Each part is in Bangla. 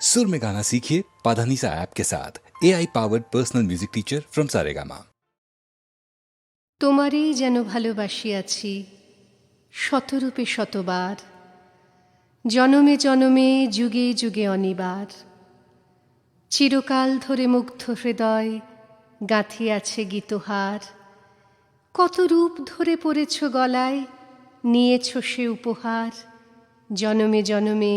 सुर में गाना सीखिए पाधानीसा ऐप के साथ A I powered personal music teacher from Saregama তোমারই যেন ভালোবাসিয়াছি শতরূপে শতবার জনমে জনমে যুগে যুগে অনিবার চিরকাল ধরে মুগ্ধ হৃদয় গাঁথিয়াছে গীতহার কত রূপ ধরে পড়েছ গলায় নিয়েছ সে উপহার জনমে জনমে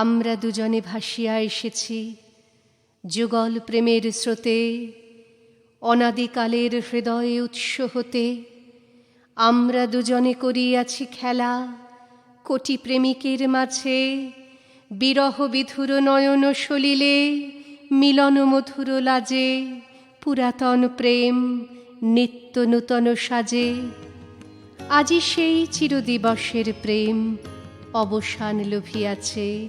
আমরা দুজনে ভাসিয়া এসেছি। যুগল প্রেমের স্রোতে, অনাদিকালের হৃদয়ে উৎস হতে, আমরা দুজনে করিয়াছি খেলা কোটি প্রেমিকের মাঝে। বিরহ বিধুর নয়ন সলিলে, মিলন মধুর লাজে, পুরাতন প্রেম নিত্য নূতন সাজে। আজি সেই চিরদিবসের প্রেম অবসান লোভিয়াছে।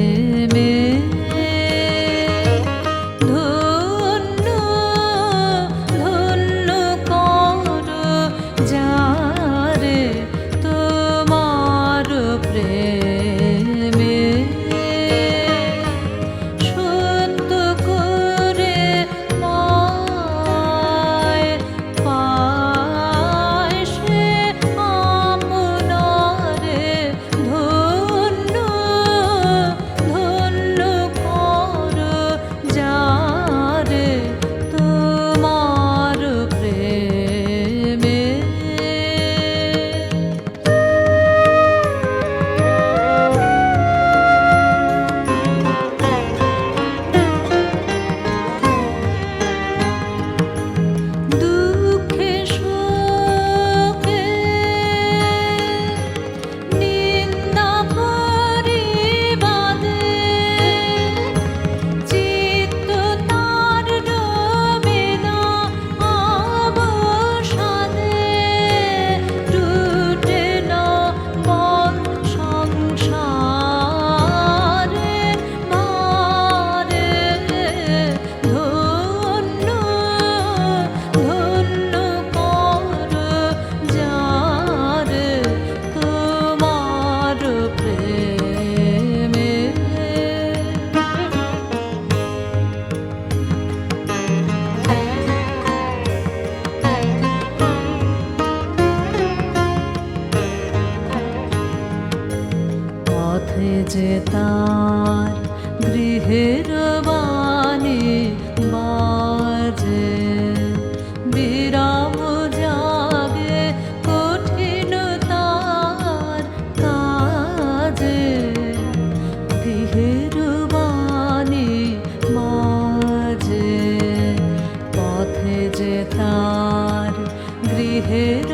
যে তার গৃহের বাণী বাজে। বিরাম জাগে কঠিন তার কাজে। গৃহের বাণী মাঝে পথে যে তার গৃহের